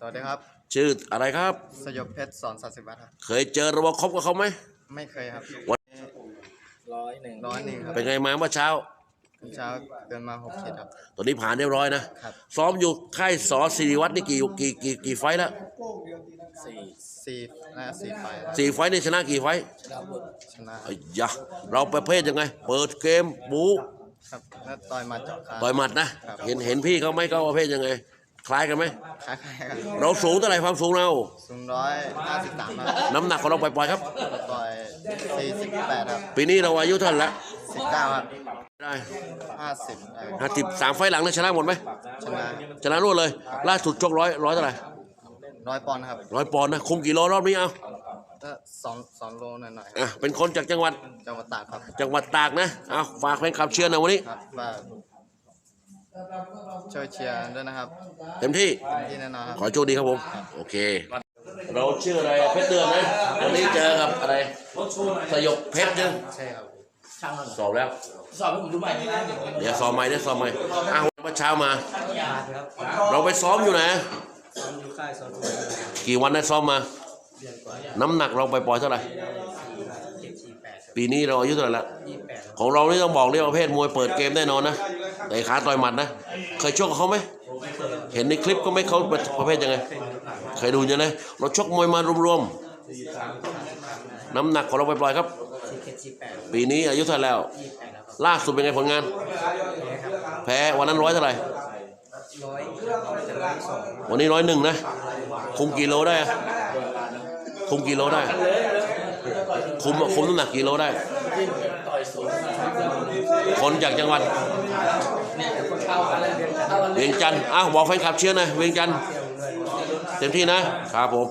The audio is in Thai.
สวัสดีครับ ชื่ออะไรครับ สยบเพชรสอนสัตว์สิบัตครับ เคยเจอระบบคบกับเขาไหม ไม่เคยครับร้อยหนึ่งร้อยหนึ่งครับเป็นไงมาเมื่อเช้า เช้าเดินมาหกขีดครับตอนนี้ผ่านเรียบร้อยนะครับซ้อมอยู่ค่ายสอสิริวัฒน์นี่กี่กี่กี่กี่ไฟต์แล้วสี่สี่น่าสี่ไฟล์สี่ไฟต์นี่ชนะกี่ไฟต์ชนะบุตรชนะไอ้ยะเราประเภทยังไง เปิดเกมบูครับแล้วต่อยมาเจาะขาต่อยหมัดนะ เห็นเห็นพี่เขาไหมเขาประเภทยังไง คล้ายกันไหมคล้ายๆครับเราสูงเท่าไหร่ความสูงเรา สูงร้อยห้าสิบสามครับน้ำหนักของเราปล่อยๆครับ ต่อยสี่สิบแปดครับปีนี้เราอายุเท่าไหร่ละสิบเก้าครับได้ห้าสิบได้ห้าสิบสามไฟต์หลังเนี่ยชนะหมดไหมชนะชนะรวดเลย ล่าสุดชกร้อยร้อยเท่าไหร่ร้อยปอนด์ครับร้อยปอนด์นะคุมกี่โลรอบนี้เอาก็สองสองโลหน่อยๆครับอะเป็นคนจากจังหวัดจังหวัดตากครับจังหวัดตากนะเอาฝากแฟนคลับเชียร์หนะวันนี้ครับว่า ช่วยเชียร์ด้วยนะครับเต็มที่ เต็มที่แน่นอนครับ ขอโชคดีครับผม โอเค เราชื่ออะไรเพชรเดือนนะวันนี้เจอกับอะไร สยบเพชรยังใช่ครับช่างมันเหรอสอบแล้ว สอบให้ผมดูใหม่ได้ไหมเดี๋ยวสอบใหม่เดี๋ยวสอบใหม่อ้าวเมื่อเช้ามายาครับเราไปซ้อมอยู่ไหนซ้อมอยู่ค่ายซ้อมกี่วันได้ซ้อมมาเดือนกว่าน้ำหนักเราไปปล่อยเท่าไหร่เจ็ดสี่แปดปีนี้เราอายุเท่าไหร่ละยี่แปดของเรานี่ต้องบอกเรียกว่าประเภทมวยเปิดเกมแน่นอนนะแต่ขาต่อยหมัดนะ เคยชกกับเขาไหมเห็นในคลิปก็ไม่เขาเป็นประเภทยังไงเคยดูยังไงเราชกมวยมารวมๆน้ำหนักของเราไปปล่อยๆครับสี่เจ็ดสี่แปดปีนี้อายุเท่าไหร่แล้วยี่แปดแล้วครับล่าสุดเป็นไงผลงาน แพ้วันนั้นร้อยเท่าไหร่ร้อยจะร้อยสองวันนี้ร้อยหนึ่งนะ คุมกี่โลได้อะคุมกี่โลได้ คุมคุมน้ำหนักกี่โลได้ คนจากจังหวัด เวียงจันทร์อ้าวบอกแฟนคลับเชียร์หน่อยเวียงจันทร์เต็มที่นะครับผม